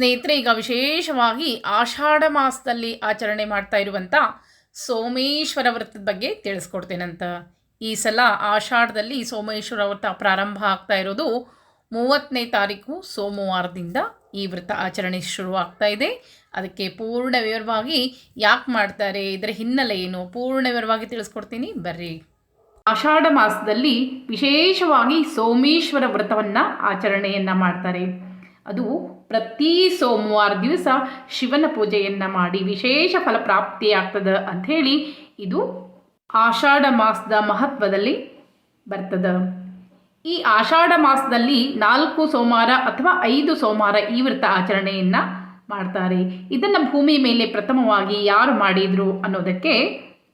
ಸ್ನೇಹಿತರೆ, ಈಗ ವಿಶೇಷವಾಗಿ ಆಷಾಢ ಮಾಸದಲ್ಲಿ ಆಚರಣೆ ಮಾಡ್ತಾ ಇರುವಂಥ ಸೋಮೇಶ್ವರ ವ್ರತದ ಬಗ್ಗೆ ತಿಳಿಸ್ಕೊಡ್ತೇನಂತ. ಈ ಸಲ ಆಷಾಢದಲ್ಲಿ ಸೋಮೇಶ್ವರ ವ್ರತ ಪ್ರಾರಂಭ ಆಗ್ತಾ ಇರೋದು ಮೂವತ್ತನೇ ತಾರೀಕು ಸೋಮವಾರದಿಂದ ಈ ವ್ರತ ಆಚರಣೆ ಶುರು ಆಗ್ತಾ ಇದೆ. ಅದಕ್ಕೆ ಪೂರ್ಣ ವಿವರವಾಗಿ ಯಾಕೆ ಮಾಡ್ತಾರೆ, ಇದರ ಹಿನ್ನೆಲೆ ಏನು ಪೂರ್ಣ ವಿವರವಾಗಿ ತಿಳಿಸ್ಕೊಡ್ತೀನಿ. ಬರ್ರಿ. ಆಷಾಢ ಮಾಸದಲ್ಲಿ ವಿಶೇಷವಾಗಿ ಸೋಮೇಶ್ವರ ವ್ರತವನ್ನು ಆಚರಣೆಯನ್ನು ಮಾಡ್ತಾರೆ. ಅದು ಪ್ರತಿ ಸೋಮವಾರ ದಿವಸ ಶಿವನ ಪೂಜೆಯನ್ನು ಮಾಡಿ ವಿಶೇಷ ಫಲಪ್ರಾಪ್ತಿಯಾಗ್ತದೆ ಅಂಥೇಳಿ ಇದು ಆಷಾಢ ಮಾಸದ ಮಹತ್ವದಲ್ಲಿ ಬರ್ತದೆ. ಈ ಆಷಾಢ ಮಾಸದಲ್ಲಿ ನಾಲ್ಕು ಸೋಮವಾರ ಅಥವಾ ಐದು ಸೋಮವಾರ ಈ ವ್ರತ ಆಚರಣೆಯನ್ನು ಮಾಡ್ತಾರೆ. ಇದನ್ನು ಭೂಮಿ ಮೇಲೆ ಪ್ರಥಮವಾಗಿ ಯಾರು ಮಾಡಿದ್ರು ಅನ್ನೋದಕ್ಕೆ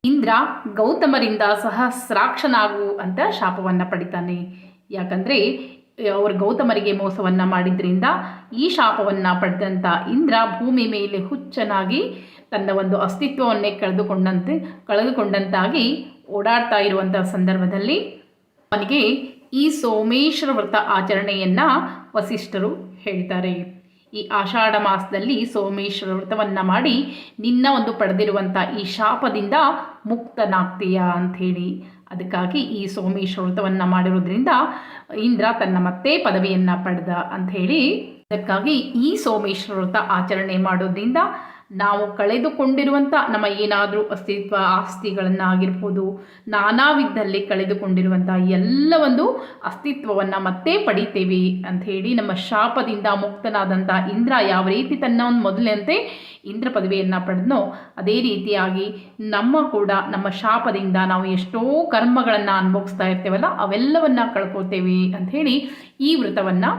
ಇಂದ್ರ ಗೌತಮರಿಂದ ಸಹಸ್ರಾಕ್ಷನಾಗು ಅಂತ ಶಾಪವನ್ನು ಪಡಿತಾನೆ. ಯಾಕಂದರೆ ಅವರು ಗೌತಮರಿಗೆ ಮೋಸವನ್ನು ಮಾಡಿದ್ರಿಂದ ಈ ಶಾಪವನ್ನು ಪಡೆದಂಥ ಇಂದ್ರ ಭೂಮಿ ಮೇಲೆ ಹುಚ್ಚನಾಗಿ ತನ್ನ ಒಂದು ಅಸ್ತಿತ್ವವನ್ನೇ ಕಳೆದುಕೊಂಡಂತೆ, ಕಳೆದುಕೊಂಡಂತಾಗಿ ಓಡಾಡ್ತಾ ಇರುವಂಥ ಸಂದರ್ಭದಲ್ಲಿ ಅವನಿಗೆ ಈ ಸೋಮೇಶ್ವರ ವ್ರತ ಆಚರಣೆಯನ್ನು ವಸಿಷ್ಠರು ಹೇಳ್ತಾರೆ. ಈ ಆಷಾಢ ಮಾಸದಲ್ಲಿ ಸೋಮೇಶ್ವರ ವ್ರತವನ್ನು ಮಾಡಿ ನಿನ್ನ ಒಂದು ಪಡೆದಿರುವಂಥ ಈ ಶಾಪದಿಂದ ಮುಕ್ತನಾಗ್ತೀಯ ಅಂಥೇಳಿ ಅದಕ್ಕಾಗಿ ಈ ಸೋಮೇಶ್ವರ ವ್ರತವನ್ನು ಮಾಡಿರೋದ್ರಿಂದ ಇಂದ್ರ ತನ್ನ ಮತ್ತೆ ಪದವಿಯನ್ನು ಪಡೆದ ಅಂಥೇಳಿ ಅದಕ್ಕಾಗಿ ಈ ಸೋಮೇಶ್ವರ ವ್ರತ ಆಚರಣೆ ಮಾಡೋದ್ರಿಂದ ನಾವು ಕಳೆದುಕೊಂಡಿರುವಂಥ ನಮ್ಮ ಏನಾದರೂ ಅಸ್ತಿತ್ವ ಆಸ್ತಿಗಳನ್ನಾಗಿರ್ಬೋದು ನಾನಾ ವಿಧದಲ್ಲಿ ಕಳೆದುಕೊಂಡಿರುವಂಥ ಎಲ್ಲ ಒಂದು ಅಸ್ತಿತ್ವವನ್ನು ಮತ್ತೆ ಪಡಿತೇವೆ ಹೇಳಿ ನಮ್ಮ ಶಾಪದಿಂದ ಮುಕ್ತನಾದಂಥ ಇಂದ್ರ ಯಾವ ರೀತಿ ತನ್ನ ಒಂದು ಮೊದಲಂತೆ ಇಂದ್ರ ಪದವಿಯನ್ನು ಪಡೆದನೋ, ಅದೇ ರೀತಿಯಾಗಿ ನಮ್ಮ ಕೂಡ ನಮ್ಮ ಶಾಪದಿಂದ ನಾವು ಎಷ್ಟೋ ಕರ್ಮಗಳನ್ನು ಅನುಭವಿಸ್ತಾ ಇರ್ತೇವಲ್ಲ, ಅವೆಲ್ಲವನ್ನು ಕಳ್ಕೊತೇವೆ ಅಂಥೇಳಿ ಈ ವ್ರತವನ್ನು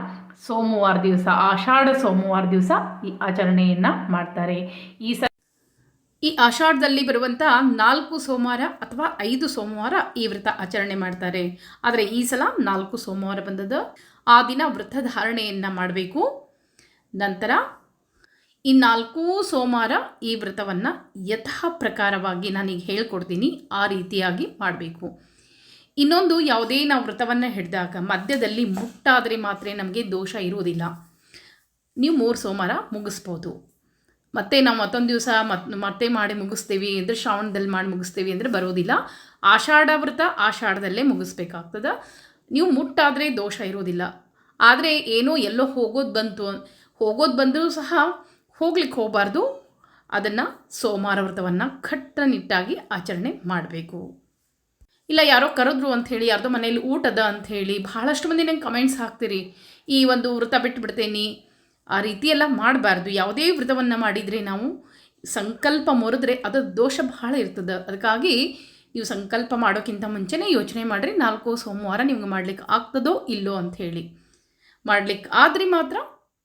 ಸೋಮವಾರ ದಿವಸ, ಆಷಾಢ ಸೋಮವಾರ ದಿವಸ ಈ ಆಚರಣೆಯನ್ನು ಮಾಡ್ತಾರೆ. ಈ ಸ ಈ ಆಷಾಢದಲ್ಲಿ ಬರುವಂಥ ನಾಲ್ಕು ಸೋಮವಾರ ಅಥವಾ ಐದು ಸೋಮವಾರ ಈ ವ್ರತ ಆಚರಣೆ ಮಾಡ್ತಾರೆ. ಆದರೆ ಈ ಸಲ ನಾಲ್ಕು ಸೋಮವಾರ ಬಂದದ್ದು ಆ ದಿನ ವ್ರತ ಧಾರಣೆಯನ್ನು ಮಾಡಬೇಕು. ನಂತರ ಈ ನಾಲ್ಕೂ ಸೋಮವಾರ ಈ ವ್ರತವನ್ನು ಯಥಾ ಪ್ರಕಾರವಾಗಿ ನಾನೀಗ ಹೇಳ್ಕೊಡ್ತೀನಿ. ಆ ರೀತಿಯಾಗಿ ಮಾಡಬೇಕು. ಇನ್ನೊಂದು ಯಾವುದೇ ನಾವು ವ್ರತವನ್ನು ಹಿಡಿದಾಗ ಮಧ್ಯದಲ್ಲಿ ಮುಟ್ಟಾದರೆ ಮಾತ್ರ ನಮಗೆ ದೋಷ ಇರುವುದಿಲ್ಲ. ನೀವು ಮೂರು ಸೋಮವಾರ ಮುಗಿಸ್ಬೋದು. ಮತ್ತೆ ನಾವು ಮತ್ತೊಂದು ದಿವಸ ಮತ್, ಮತ್ತೆ ಮಾಡಿ ಮುಗಿಸ್ತೀವಿ ಅಂದರೆ ಶ್ರಾವಣದಲ್ಲಿ ಮಾಡಿ ಮುಗಿಸ್ತೀವಿ ಅಂದರೆ ಬರೋದಿಲ್ಲ. ಆಷಾಢ ವ್ರತ ಆಷಾಢದಲ್ಲೇ ಮುಗಿಸ್ಬೇಕಾಗ್ತದೆ. ನೀವು ಮುಟ್ಟಾದರೆ ದೋಷ ಇರೋದಿಲ್ಲ ಆದರೆ ಏನೋ ಎಲ್ಲೋ ಹೋಗೋದು ಬಂತು ಹೋಗೋದು ಬಂದರೂ ಸಹ ಹೋಗ್ಲಿಕ್ಕೆ ಹೋಗಬಾರ್ದು. ಅದನ್ನು ಸೋಮವಾರ ವ್ರತವನ್ನು ಕಟ್ಟನಿಟ್ಟಾಗಿ ಆಚರಣೆ ಮಾಡಬೇಕು. ಇಲ್ಲ, ಯಾರೋ ಕರೆದ್ರು ಅಂಥೇಳಿ ಯಾರ್ದೋ ಮನೇಲಿ ಊಟದ ಅಂಥೇಳಿ ಬಹಳಷ್ಟು ಮಂದಿ ನಂಗೆ ಕಮೆಂಟ್ಸ್ ಹಾಕ್ತೀರಿ. ಈ ಒಂದು ವ್ರತ ಬಿಟ್ಟುಬಿಡ್ತೇನೆ ಆ ರೀತಿ ಎಲ್ಲ ಮಾಡಬಾರ್ದು. ಯಾವುದೇ ವ್ರತವನ್ನು ಮಾಡಿದರೆ ನಾವು ಸಂಕಲ್ಪ ಮೊರೆದ್ರೆ ಅದರ ದೋಷ ಬಹಳ ಇರ್ತದೆ. ಅದಕ್ಕಾಗಿ ನೀವು ಸಂಕಲ್ಪ ಮಾಡೋಕ್ಕಿಂತ ಮುಂಚೆನೇ ಯೋಚನೆ ಮಾಡಿರಿ. ನಾಲ್ಕು ಸೋಮವಾರ ನಿಮ್ಗೆ ಮಾಡ್ಲಿಕ್ಕೆ ಆಗ್ತದೋ ಇಲ್ಲೋ ಅಂಥೇಳಿ ಮಾಡ್ಲಿಕ್ಕೆ ಆದರೆ ಮಾತ್ರ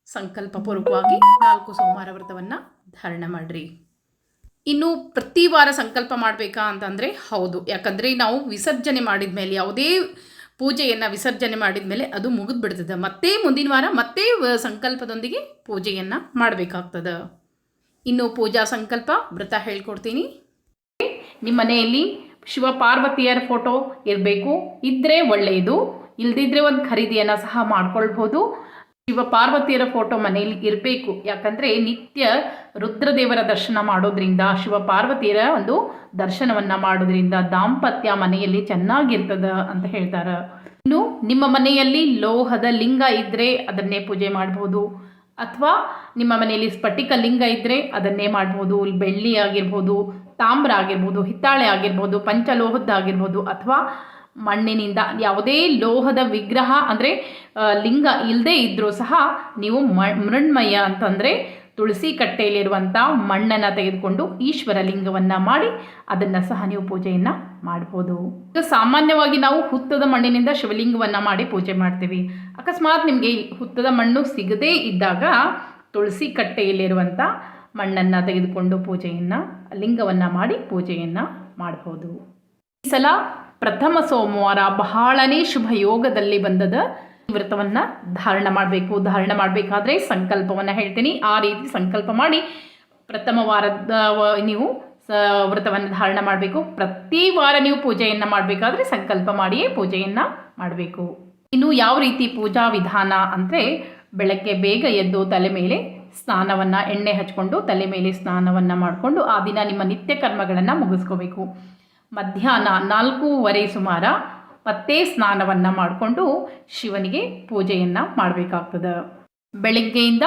ಸಂಕಲ್ಪಪೂರ್ವಕವಾಗಿ ನಾಲ್ಕು ಸೋಮವಾರ ವ್ರತವನ್ನು ಧಾರಣೆ ಮಾಡಿರಿ. ಇನ್ನು ಪ್ರತಿ ವಾರ ಸಂಕಲ್ಪ ಮಾಡಬೇಕಾ ಅಂತಂದರೆ ಹೌದು. ಯಾಕಂದರೆ ನಾವು ವಿಸರ್ಜನೆ ಮಾಡಿದ ಮೇಲೆ, ಯಾವುದೇ ಪೂಜೆಯನ್ನು ವಿಸರ್ಜನೆ ಮಾಡಿದ ಮೇಲೆ ಅದು ಮುಗಿದ್ಬಿಡ್ತದೆ ಮತ್ತೆ ಮುಂದಿನ ವಾರ ಮತ್ತೆ ಸಂಕಲ್ಪದೊಂದಿಗೆ ಪೂಜೆಯನ್ನು ಮಾಡಬೇಕಾಗ್ತದೆ. ಇನ್ನು ಪೂಜಾ ಸಂಕಲ್ಪ ವ್ರತ ಹೇಳ್ಕೊಡ್ತೀನಿ. ನಿಮ್ಮ ಮನೆಯಲ್ಲಿ ಶಿವ ಪಾರ್ವತಿಯರ ಫೋಟೋ ಇರಬೇಕು. ಇದ್ದರೆ ಒಳ್ಳೆಯದು ಇಲ್ದಿದ್ರೆ ಒಂದು ಖರೀದಿಯನ್ನು ಸಹ ಮಾಡ್ಕೊಳ್ಬೋದು ಶಿವ ಪಾರ್ವತಿಯರ ಫೋಟೋ ಮನೆಯಲ್ಲಿ ಇರಬೇಕು. ಯಾಕಂದರೆ ನಿತ್ಯ ರುದ್ರದೇವರ ದರ್ಶನ ಮಾಡೋದ್ರಿಂದ, ಶಿವ ಪಾರ್ವತಿಯರ ಒಂದು ದರ್ಶನವನ್ನು ಮಾಡೋದ್ರಿಂದ ದಾಂಪತ್ಯ ಮನೆಯಲ್ಲಿ ಚೆನ್ನಾಗಿರ್ತದ ಅಂತ ಹೇಳ್ತಾರೆ. ಇನ್ನು ನಿಮ್ಮ ಮನೆಯಲ್ಲಿ ಲೋಹದ ಲಿಂಗ ಇದ್ದರೆ ಅದನ್ನೇ ಪೂಜೆ ಮಾಡ್ಬೋದು. ಅಥವಾ ನಿಮ್ಮ ಮನೆಯಲ್ಲಿ ಸ್ಫಟಿಕ ಲಿಂಗ ಇದ್ದರೆ ಅದನ್ನೇ ಮಾಡ್ಬೋದು. ಬೆಳ್ಳಿ ಆಗಿರ್ಬೋದು, ತಾಮ್ರ ಆಗಿರ್ಬೋದು, ಹಿತ್ತಾಳೆ ಆಗಿರ್ಬೋದು, ಪಂಚಲೋಹದ್ದಾಗಿರ್ಬೋದು, ಅಥವಾ ಮಣ್ಣಿನಿಂದ, ಯಾವುದೇ ಲೋಹದ ವಿಗ್ರಹ ಅಂದರೆ ಲಿಂಗ ಇಲ್ಲದೇ ಇದ್ದರೂ ಸಹ ನೀವು ಮೃಣ್ಮಯ ಅಂತಂದರೆ ತುಳಸಿ ಕಟ್ಟೆಯಲ್ಲಿರುವಂಥ ಮಣ್ಣನ್ನು ತೆಗೆದುಕೊಂಡು ಈಶ್ವರ ಲಿಂಗವನ್ನು ಮಾಡಿ ಅದನ್ನು ಸಹ ನೀವು ಪೂಜೆಯನ್ನು ಮಾಡ್ಬೋದು. ಈಗ ಸಾಮಾನ್ಯವಾಗಿ ನಾವು ಹುತ್ತದ ಮಣ್ಣಿನಿಂದ ಶಿವಲಿಂಗವನ್ನು ಮಾಡಿ ಪೂಜೆ ಮಾಡ್ತೀವಿ. ಅಕಸ್ಮಾತ್ ನಿಮಗೆ ಹುತ್ತದ ಮಣ್ಣು ಸಿಗದೇ ಇದ್ದಾಗ ತುಳಸಿ ಕಟ್ಟೆಯಲ್ಲಿರುವಂಥ ಮಣ್ಣನ್ನು ತೆಗೆದುಕೊಂಡು ಪೂಜೆಯನ್ನು, ಲಿಂಗವನ್ನು ಮಾಡಿ ಪೂಜೆಯನ್ನು ಮಾಡ್ಬೋದು. ಈ ಸಲ ಪ್ರಥಮ ಸೋಮವಾರ ಬಹಳನೇ ಶುಭ ಯೋಗದಲ್ಲಿ ಬಂದದ ವ್ರತವನ್ನ ಧಾರಣ ಮಾಡಬೇಕು, ಧಾರಣ ಮಾಡಬೇಕಾದ್ರೆ ಸಂಕಲ್ಪವನ್ನು ಹೇಳ್ತೀನಿ. ಆ ರೀತಿ ಸಂಕಲ್ಪ ಮಾಡಿ ಪ್ರಥಮ ವಾರದ, ನೀವು ಸ, ವ್ರತವನ್ನು ಧಾರಣ ಮಾಡಬೇಕು. ಪ್ರತಿ ವಾರ ನೀವು ಪೂಜೆಯನ್ನು ಮಾಡಬೇಕಾದ್ರೆ ಸಂಕಲ್ಪ ಮಾಡಿಯೇ ಪೂಜೆಯನ್ನು ಮಾಡಬೇಕು. ಇನ್ನು ಯಾವ ರೀತಿ ಪೂಜಾ ವಿಧಾನ ಅಂದರೆ ಬೆಳಗ್ಗೆ ಬೇಗ ಎದ್ದು ತಲೆ ಮೇಲೆ ಸ್ನಾನವನ್ನು, ಎಣ್ಣೆ ಹಚ್ಕೊಂಡು ತಲೆ ಮೇಲೆ ಸ್ನಾನವನ್ನು ಮಾಡಿಕೊಂಡು ಆ ದಿನ ನಿಮ್ಮ ನಿತ್ಯ ಕರ್ಮಗಳನ್ನು ಮುಗಿಸ್ಕೋಬೇಕು. ಮಧ್ಯಾಹ್ನ ನಾಲ್ಕೂವರೆ ಸುಮಾರ ಮತ್ತೆ ಸ್ನಾನವನ್ನು ಮಾಡಿಕೊಂಡು ಶಿವನಿಗೆ ಪೂಜೆಯನ್ನು ಮಾಡಬೇಕಾಗ್ತದೆ. ಬೆಳಗ್ಗೆಯಿಂದ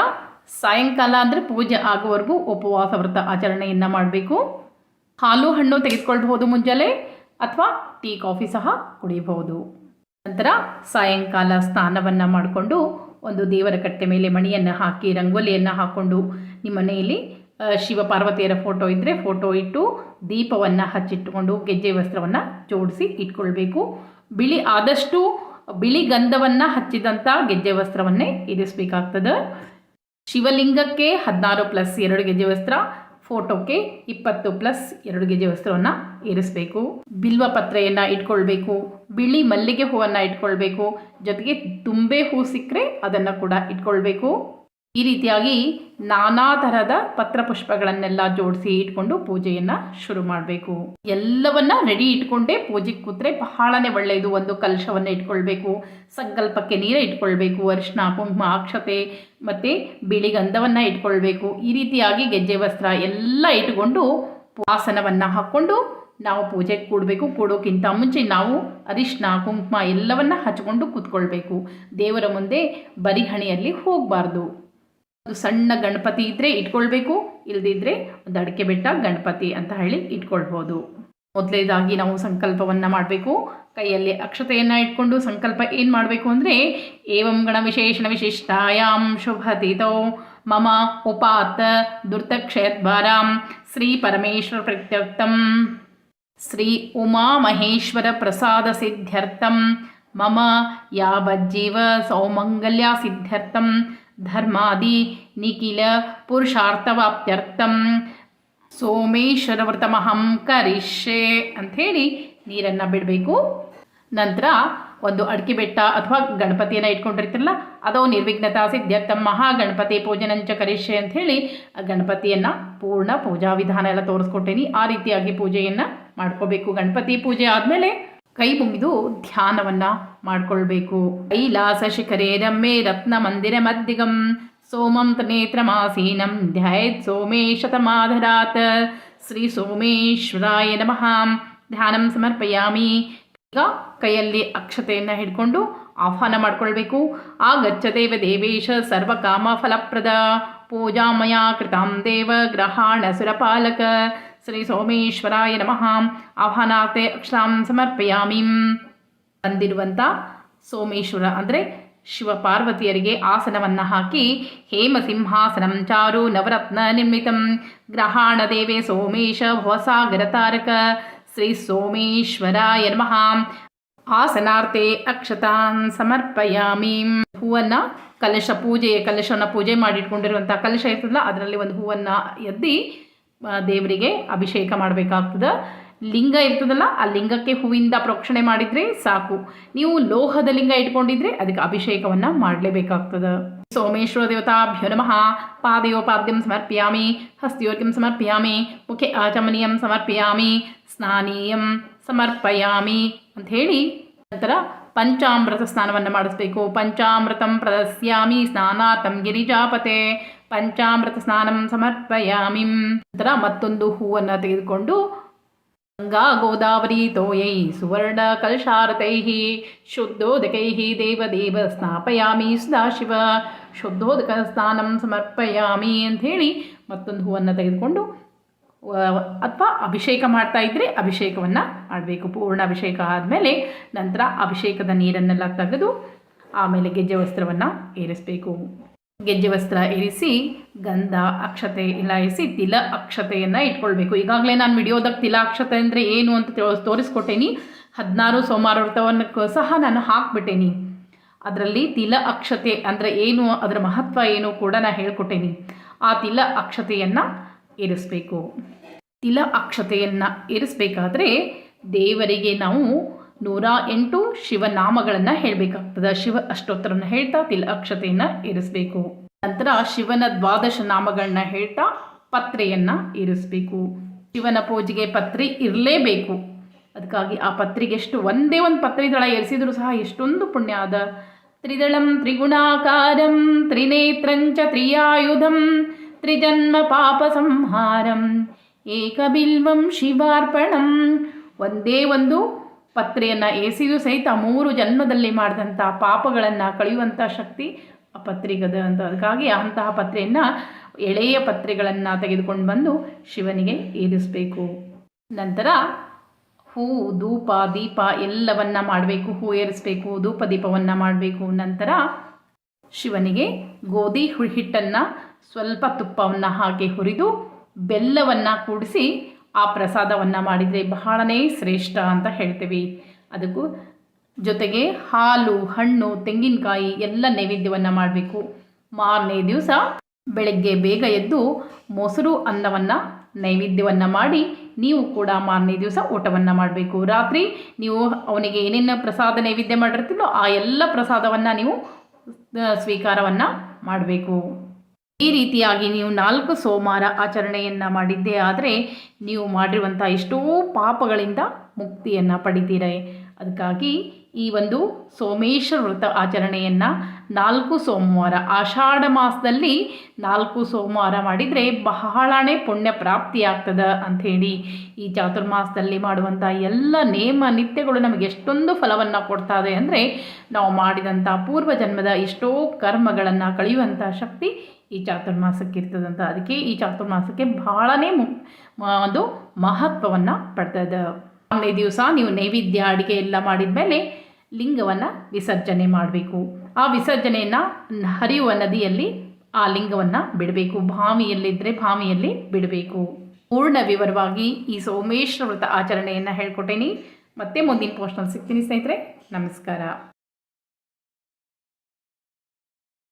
ಸಾಯಂಕಾಲ ಅಂದರೆ ಪೂಜೆ ಆಗುವವರೆಗೂ ಉಪವಾಸ ವ್ರತ ಆಚರಣೆಯನ್ನು ಮಾಡಬೇಕು. ಹಾಲು ಹಣ್ಣು ತೆಗೆದುಕೊಳ್ಬಹುದು ಮುಂಜಾನೆ ಅಥವಾ ಟೀ ಕಾಫಿ ಸಹ ಕುಡಿಯಬಹುದು ನಂತರ ಸಾಯಂಕಾಲ ಸ್ನಾನವನ್ನು ಮಾಡಿಕೊಂಡು ಒಂದು ದೇವರ ಕಟ್ಟೆ ಮೇಲೆ ಮಣಿಯನ್ನು ಹಾಕಿ, ರಂಗೋಲಿಯನ್ನು ಹಾಕ್ಕೊಂಡು ನಿಮ್ಮ ಮನೆಯಲ್ಲಿ ಶಿವ ಪಾರ್ವತಿಯರ ಫೋಟೋ ಇದ್ದರೆ ಫೋಟೋ ಇಟ್ಟು ದೀಪವನ್ನು ಹಚ್ಚಿಟ್ಟುಕೊಂಡು ಗೆಜ್ಜೆ ವಸ್ತ್ರವನ್ನು ಜೋಡಿಸಿ ಇಟ್ಕೊಳ್ಬೇಕು. ಬಿಳಿ ಆದಷ್ಟು ಬಿಳಿ ಗಂಧವನ್ನು ಹಚ್ಚಿದಂಥ ಗೆಜ್ಜೆ ವಸ್ತ್ರವನ್ನೇ ಇರಿಸಬೇಕಾಗ್ತದೆ. ಶಿವಲಿಂಗಕ್ಕೆ ಹದಿನಾರು ಪ್ಲಸ್ ಎರಡು ಗೆಜ್ಜೆ ವಸ್ತ್ರ, ಫೋಟೋಕ್ಕೆ ಇಪ್ಪತ್ತು ಪ್ಲಸ್ ಎರಡು ಗೆಜ್ಜೆ ವಸ್ತ್ರವನ್ನು ಇರಿಸಬೇಕು. ಬಿಲ್ವ ಪತ್ರೆಯನ್ನು ಇಟ್ಕೊಳ್ಬೇಕು, ಬಿಳಿ ಮಲ್ಲಿಗೆ ಹೂವನ್ನು ಇಟ್ಕೊಳ್ಬೇಕು, ಜೊತೆಗೆ ತುಂಬೆ ಹೂ ಸಿಕ್ಕರೆ ಅದನ್ನು ಕೂಡ ಇಟ್ಕೊಳ್ಬೇಕು. ಈ ರೀತಿಯಾಗಿ ನಾನಾ ಥರದ ಪತ್ರಪುಷ್ಪಗಳನ್ನೆಲ್ಲ ಜೋಡಿಸಿ ಇಟ್ಕೊಂಡು ಪೂಜೆಯನ್ನು ಶುರು ಮಾಡಬೇಕು. ಎಲ್ಲವನ್ನ ರೆಡಿ ಇಟ್ಕೊಂಡೇ ಪೂಜೆಗೆ ಕೂತ್ರೆ ಬಹಳನೇ ಒಳ್ಳೆಯದು ಒಂದು ಕಲಶವನ್ನು ಇಟ್ಕೊಳ್ಬೇಕು, ಸಂಕಲ್ಪಕ್ಕೆ ನೀರೇ ಇಟ್ಕೊಳ್ಬೇಕು ಅರಿಶಿನ ಕುಂಕುಮ, ಅಕ್ಷತೆ ಮತ್ತು ಬಿಳಿ ಗಂಧವನ್ನು ಇಟ್ಕೊಳ್ಬೇಕು. ಈ ರೀತಿಯಾಗಿ ಗೆಜ್ಜೆ, ವಸ್ತ್ರ ಎಲ್ಲ ಇಟ್ಕೊಂಡು ಆಸನವನ್ನು ಹಾಕ್ಕೊಂಡು ನಾವು ಪೂಜೆಗೆ ಕೂಡಬೇಕು. ಕೂಡೋಕ್ಕಿಂತ ಮುಂಚೆ ನಾವು ಅರಿಶಿನ ಕುಂಕುಮ ಎಲ್ಲವನ್ನ ಹಚ್ಕೊಂಡು ಕೂತ್ಕೊಳ್ಬೇಕು. ದೇವರ ಮುಂದೆ ಬರಿಹಣಿಯಲ್ಲಿ ಹೋಗಬಾರ್ದು. ಒಂದು ಸಣ್ಣ ಗಣಪತಿ ಇದ್ದರೆ ಇಟ್ಕೊಳ್ಬೇಕು ಇಲ್ಲದಿದ್ದರೆ ಒಂದು ಅಡಿಕೆ ಬೆಟ್ಟ ಗಣಪತಿ ಅಂತ ಹೇಳಿ ಇಟ್ಕೊಳ್ಬೋದು. ಮೊದಲೇದಾಗಿ ನಾವು ಸಂಕಲ್ಪವನ್ನು ಮಾಡಬೇಕು. ಕೈಯಲ್ಲಿ ಅಕ್ಷತೆಯನ್ನು ಇಟ್ಕೊಂಡು ಸಂಕಲ್ಪ ಏನು ಮಾಡಬೇಕು ಅಂದರೆ, ಏವಂ ಗಣ ವಿಶೇಷಣ ವಿಶಿಷ್ಟಾಯಾಂ ಶುಭತಿತೋ ಮಮ ಉಪಾತ ದುರ್ತಕ್ಷಯದ್ವಾರಾಂ ಶ್ರೀ ಪರಮೇಶ್ವರ ಪ್ರತ್ಯರ್ಥಂ ಶ್ರೀ ಉಮಾ ಮಹೇಶ್ವರ ಪ್ರಸಾದ ಸಿದ್ಧ್ಯರ್ಥಂ ಮಮ ಯಾವಜ್ಜೀವ ಸೌಮಂಗಲ್ಯ ಸಿದ್ಧ್ಯರ್ಥಂ ಧರ್ಮಾದಿ ನಿಖಿಲ ಪುರುಷಾರ್ಥವಾಪ್ತ್ಯರ್ಥಂ ಸೋಮೇಶ್ವರ ವ್ರತಮಹಂ ಕರಿಷ್ಯೆ ಅಂಥೇಳಿ ನೀರನ್ನು ಬಿಡಬೇಕು. ನಂತರ ಒಂದು ಅಡಿಕೆ ಬೆಟ್ಟ ಅಥವಾ ಗಣಪತಿಯನ್ನು ಇಟ್ಕೊಂಡಿರ್ತಿರಲ್ಲ, ಅದೋ ನಿರ್ವಿಘ್ನತಾ ಸಿದ್ಧ್ಯರ್ಥಂ ಮಹಾಗಣಪತಿ ಪೂಜನಂಚ ಕರಿಷ್ಯೆ ಆ ಗಣಪತಿಯನ್ನು ಪೂರ್ಣ ಪೂಜಾ ವಿಧಾನ ಎಲ್ಲ ತೋರಿಸ್ಕೊಟ್ಟೇನಿ. ಆ ರೀತಿಯಾಗಿ ಪೂಜೆಯನ್ನು ಮಾಡ್ಕೋಬೇಕು. ಗಣಪತಿ ಪೂಜೆ ಆದಮೇಲೆ ಕೈ ಮುಗಿದು ಧ್ಯಾನವನ್ನು ಮಾಡ್ಕೊಳ್ಬೇಕು. ಕೈಲಾಸ ಶಿಖರೇ ರಮ್ಮೆ ರತ್ನ ಮಂದಿರ ಮದ್ದಿಗಂ. ಸೋಮಂ ನೇತ್ರಮಾಸೀನಂ ಧ್ಯಾಯತ್ ಸೋಮೇಶತಮಾಧರಾತ್ ಶ್ರೀ ಸೋಮೇಶ್ವರಾಯ ನಮಃ. ಧ್ಯಾನಂ ಸಮರ್ಪಯಾಮಿ. ಈಗ ಕೈಯಲ್ಲಿ ಅಕ್ಷತೆಯನ್ನು ಹಿಡ್ಕೊಂಡು ಆಹ್ವಾನ ಮಾಡ್ಕೊಳ್ಬೇಕು. ಆ ಗಚ್ಚದೇವ ದೇವೇಶ ಸರ್ವಕಾಮ ಫಲಪ್ರದ. ಪೂಜಾಮಯ ಕೃತಾಂ ದೇವ ಗ್ರಹಾಣ ಸುರಪಾಲಕ. ಶ್ರೀ ಸೋಮೇಶ್ವರಾಯ ನಮಃ ಆಹ್ವಾನಾರ್ಥೆ ಅಕ್ಷರಾಂ ಸಮರ್ಪಯಾಮಿ ಬಂದಿರುವಂಥ ಸೋಮೇಶ್ವರ ಅಂದರೆ ಶಿವ ಪಾರ್ವತಿಯರಿಗೆ ಆಸನವನ್ನು ಹಾಕಿ ಹೇಮ ಸಿಂಹಾಸನಂ ಚಾರು ನವರತ್ನ ನಿರ್ಮಿತಂ ಗ್ರಹಾಣ ದೇವೆ ಸೋಮೇಶ ಭವಸಾಗರ ತಾರಕ ಶ್ರೀ ಸೋಮೇಶ್ವರಾಯ ನಮಃ ಆಸನಾರ್ತೆ ಅಕ್ಷತಾನ್ ಸಮರ್ಪಯಾಮಿ ಹೂವನ್ನು ಕಲಶ ಪೂಜೆಯ ಕಲಶವನ್ನು ಪೂಜೆ ಮಾಡಿಟ್ಕೊಂಡಿರುವಂಥ ಕಲಶ ಇರ್ತದಲ್ಲ ಅದರಲ್ಲಿ ಒಂದು ಹೂವನ್ನು ಎದ್ದಿ ದೇವರಿಗೆ ಅಭಿಷೇಕ ಮಾಡಬೇಕಾಗ್ತದೆ. ಲಿಂಗ ಇರ್ತದಲ್ಲ, ಆ ಲಿಂಗಕ್ಕೆ ಹೂವಿಂದ ಪ್ರೋಕ್ಷಣೆ ಮಾಡಿದರೆ ಸಾಕು. ನೀವು ಲೋಹದ ಲಿಂಗ ಇಟ್ಕೊಂಡಿದ್ರೆ ಅದಕ್ಕೆ ಅಭಿಷೇಕವನ್ನು ಮಾಡಲೇಬೇಕಾಗ್ತದೆ. ಸೋಮೇಶ್ವರ ದೇವತಾಭ್ಯೋ ನಮಃ. ಪಾದಯೋಪಾದ್ಯಂ ಸಮರ್ಪಯಾಮಿ ಹಸ್ತಿಯೋಗ್ಯಂ ಸಮರ್ಪಯಾಮಿ, ಮುಖೆ ಆಚಮನೀಯಂ ಸಮರ್ಪಯಾಮಿ, ಸ್ನಾನೀಯಂ ಸಮರ್ಪಯಾಮಿ ಅಂಥೇಳಿ ನಂತರ ಪಂಚಾಮೃತ ಸ್ನಾನವನ್ನು ಮಾಡಿಸ್ಬೇಕು. ಪಂಚಾಮೃತಂ ಪ್ರದಸ್ಯಾಮಿ ಸ್ನಾನಾತಂ ಗಿರಿಜಾಪತೆ. ಪಂಚಾಮೃತ ಸ್ನಾನಂ ಸಮರ್ಪಯಾಮಿ. ನಂತರ ಮತ್ತೊಂದು ಹೂವನ್ನು ತೆಗೆದುಕೊಂಡು ಗಂಗಾ ಗೋದಾವರಿ ತೋಯೈ ಸುವರ್ಣ ಕಲಶಾರತೈ ಶುದ್ಧೋದಕೈ ದೇವದೇವ ಸ್ನಾಪಯಾಮಿ ಸದಾಶಿವ. ಶುದ್ಧೋದಕ ಸ್ನಾನಂ ಸಮರ್ಪಯಾಮಿ ಅಂಥೇಳಿ ಮತ್ತೊಂದು ಹೂವನ್ನು ತೆಗೆದುಕೊಂಡು ಅಥವಾ ಅಭಿಷೇಕ ಮಾಡ್ತಾ ಇದ್ದರೆ ಅಭಿಷೇಕವನ್ನು ಮಾಡಬೇಕು. ಪೂರ್ಣ ಅಭಿಷೇಕ ಆದಮೇಲೆ ನಂತರ ಅಭಿಷೇಕದ ನೀರನ್ನೆಲ್ಲ ತೆಗೆದು ಆಮೇಲೆ ಗೆಜ್ಜೆ ವಸ್ತ್ರವನ್ನು ಏರಿಸಬೇಕು. ಗೆಜ್ಜೆ ವಸ್ತ್ರ ಇರಿಸಿ, ಗಂಧ, ಅಕ್ಷತೆ ಇರಿಸಿ ತಿಲ ಅಕ್ಷತೆಯನ್ನು ಇಟ್ಕೊಳ್ಬೇಕು. ಈಗಾಗಲೇ ನಾನು ವಿಡಿಯೋದಾಗ ತಿಲ ಅಕ್ಷತೆ ಅಂದರೆ ಏನು ಅಂತ ತೋರಿಸ್ಕೊಟ್ಟೇನಿ. ಹದಿನಾರು ಸೋಮವಾರ ವ್ರತವನ್ನು ಸಹ ನಾನು ಹಾಕ್ಬಿಟ್ಟೇನಿ. ಅದರಲ್ಲಿ ತಿಲ ಅಕ್ಷತೆ ಅಂದರೆ ಏನು, ಅದರ ಮಹತ್ವ ಏನು ಕೂಡ ನಾನು ಹೇಳ್ಕೊಟ್ಟೇನಿ. ಆ ತಿಲ ಅಕ್ಷತೆಯನ್ನು ಇರಿಸ್ಬೇಕು. ತಿಲ ಅಕ್ಷತೆಯನ್ನು ಇರಿಸ್ಬೇಕಾದ್ರೆ ದೇವರಿಗೆ ನಾವು ನೂರ ಎಂಟು ಶಿವನಾಮಗಳನ್ನು ಹೇಳಬೇಕಾಗ್ತದೆ. ಶಿವ ಅಷ್ಟೋತ್ತರವನ್ನು ಹೇಳ್ತಾ ತಿಲ್ ಅಕ್ಷತೆಯನ್ನು ಇರಿಸ್ಬೇಕು. ನಂತರ ಶಿವನ ದ್ವಾದಶ ನಾಮಗಳನ್ನ ಹೇಳ್ತಾ ಪತ್ರೆಯನ್ನು ಇರಿಸಬೇಕು. ಶಿವನ ಪೂಜೆಗೆ ಪತ್ರೆ ಇರಲೇಬೇಕು. ಅದಕ್ಕಾಗಿ ಆ ಪತ್ರೆಗೆ ಎಷ್ಟು ಒಂದೇ ಒಂದು ಪತ್ರಿದಳ ಎರಿಸಿದ್ರು ಸಹ ಎಷ್ಟೊಂದು ಪುಣ್ಯ ಅದ ತ್ರಿದಳಂ, ತ್ರಿಗುಣಾಕಾರಂ ತ್ರಿನೇತ್ರಂಚ ತ್ರಿಯಾಯುಧಂ, ತ್ರಿಜನ್ಮ ಪಾಪ ಸಂಹಾರಂ, ಏಕಬಿಲ್ವಂ ಶಿವಾರ್ಪಣಂ, ಒಂದೇ ಒಂದು ಪತ್ರೆಯನ್ನು ಎಸಿದು ಸಹಿತ ಮೂರು ಜನ್ಮದಲ್ಲಿ ಮಾಡಿದಂಥ ಪಾಪಗಳನ್ನು ಕಳೆಯುವಂಥ ಶಕ್ತಿ ಆ ಪತ್ರಿಗದ ಅಂತ. ಅದಕ್ಕಾಗಿ ಅಂತಹ ಪತ್ರೆಯನ್ನು ಎಳೆಯ ಪತ್ರೆಗಳನ್ನು ತೆಗೆದುಕೊಂಡು ಬಂದು ಶಿವನಿಗೆ ಏರಿಸಬೇಕು. ನಂತರ ಹೂ, ಧೂಪ, ದೀಪ ಎಲ್ಲವನ್ನ ಮಾಡಬೇಕು. ಹೂ ಏರಿಸಬೇಕು ಧೂಪ ದೀಪವನ್ನು ಮಾಡಬೇಕು. ನಂತರ ಶಿವನಿಗೆ ಗೋಧಿ ಹಿಟ್ಟನ್ನು ಸ್ವಲ್ಪ ತುಪ್ಪವನ್ನು ಹಾಕಿ ಹುರಿದು ಬೆಲ್ಲವನ್ನು ಕೂಡಿಸಿ ಆ ಪ್ರಸಾದವನ್ನು ಮಾಡಿದರೆ ಬಹಳನೇ ಶ್ರೇಷ್ಠ ಅಂತ ಹೇಳ್ತೀವಿ. ಅದಕ್ಕೂ ಜೊತೆಗೆ ಹಾಲು, ಹಣ್ಣು, ತೆಂಗಿನಕಾಯಿ ಎಲ್ಲ ನೈವೇದ್ಯವನ್ನು ಮಾಡಬೇಕು. ಮಾರನೇ ದಿವಸ ಬೆಳಗ್ಗೆ ಬೇಗ ಎದ್ದು ಮೊಸರು ಅನ್ನವನ್ನು ನೈವೇದ್ಯವನ್ನು ಮಾಡಿ ನೀವು ಕೂಡ ಮಾರನೇ ದಿವಸ ಊಟವನ್ನು ಮಾಡಬೇಕು. ರಾತ್ರಿ ನೀವು ಅವನಿಗೆ ಏನೇನು ಪ್ರಸಾದ ನೈವೇದ್ಯ ಮಾಡಿರ್ತೀರೋ ಆ ಎಲ್ಲ ಪ್ರಸಾದವನ್ನು ನೀವು ಸ್ವೀಕಾರವನ್ನು ಮಾಡಬೇಕು. ಈ ರೀತಿಯಾಗಿ ನೀವು ನಾಲ್ಕು ಸೋಮವಾರ ಆಚರಣೆಯನ್ನು ಮಾಡಿದ್ದೇ ಆದರೆ ನೀವು ಮಾಡಿರುವಂಥ ಎಷ್ಟೋ ಪಾಪಗಳಿಂದ ಮುಕ್ತಿಯನ್ನು ಪಡಿತೀರ. ಅದಕ್ಕಾಗಿ ಈ ಒಂದು ಸೋಮೇಶ್ವರ ವ್ರತ ಆಚರಣೆಯನ್ನು ನಾಲ್ಕು ಸೋಮವಾರ. ಆಷಾಢ ಮಾಸದಲ್ಲಿ ನಾಲ್ಕು ಸೋಮವಾರ ಮಾಡಿದರೆ ಬಹಳನೇ ಪುಣ್ಯ ಪ್ರಾಪ್ತಿಯಾಗ್ತದೆ ಅಂಥೇಳಿ ಈ ಚಾತುರ್ಮಾಸದಲ್ಲಿ ಮಾಡುವಂಥ ಎಲ್ಲ ನೇಮ ನಿತ್ಯಗಳು ನಮಗೆ ಎಷ್ಟೊಂದು ಫಲವನ್ನು ಕೊಡ್ತದೆ ಅಂದರೆ ನಾವು ಮಾಡಿದಂಥ ಪೂರ್ವ ಜನ್ಮದ ಎಷ್ಟೋ ಕರ್ಮಗಳನ್ನು ಕಳೆಯುವಂಥ ಶಕ್ತಿ ಈ ಚಾತುರ್ಮಾಸಕ್ಕೆ ಇರ್ತದಂತ ಅದಕ್ಕೆ ಈ ಚಾತುರ್ಮಾಸಕ್ಕೆ ಬಹಳನೇ ಮ- ಒಂದು ಮಹತ್ವವನ್ನು ಪಡ್ತದೆ. ಆಮೇಲೆ ದಿವಸ ನೀವು ನೈವೇದ್ಯ ಅಡುಗೆ ಎಲ್ಲ ಮಾಡಿದ ಮೇಲೆ ಲಿಂಗವನ್ನು ವಿಸರ್ಜನೆ ಮಾಡಬೇಕು. ಆ ವಿಸರ್ಜನೆಯನ್ನು ಹರಿಯುವ ನದಿಯಲ್ಲಿ ಆ ಲಿಂಗವನ್ನು ಬಿಡಬೇಕು. ಭಾವಿಯಲ್ಲಿದ್ದರೆ ಭಾವಿಯಲ್ಲಿ ಬಿಡಬೇಕು. ಪೂರ್ಣ ವಿವರವಾಗಿ ಈ ಸೋಮೇಶ್ವರ ವ್ರತ ಆಚರಣೆಯನ್ನು ಹೇಳ್ಕೊಟ್ಟೇನಿ. ಮತ್ತೆ ಮುಂದಿನ ಪೋಸ್ಟ್ನಲ್ಲಿ ಸಿಗ್ತೀನಿ ಸ್ನೇಹಿತರೆ. ನಮಸ್ಕಾರ.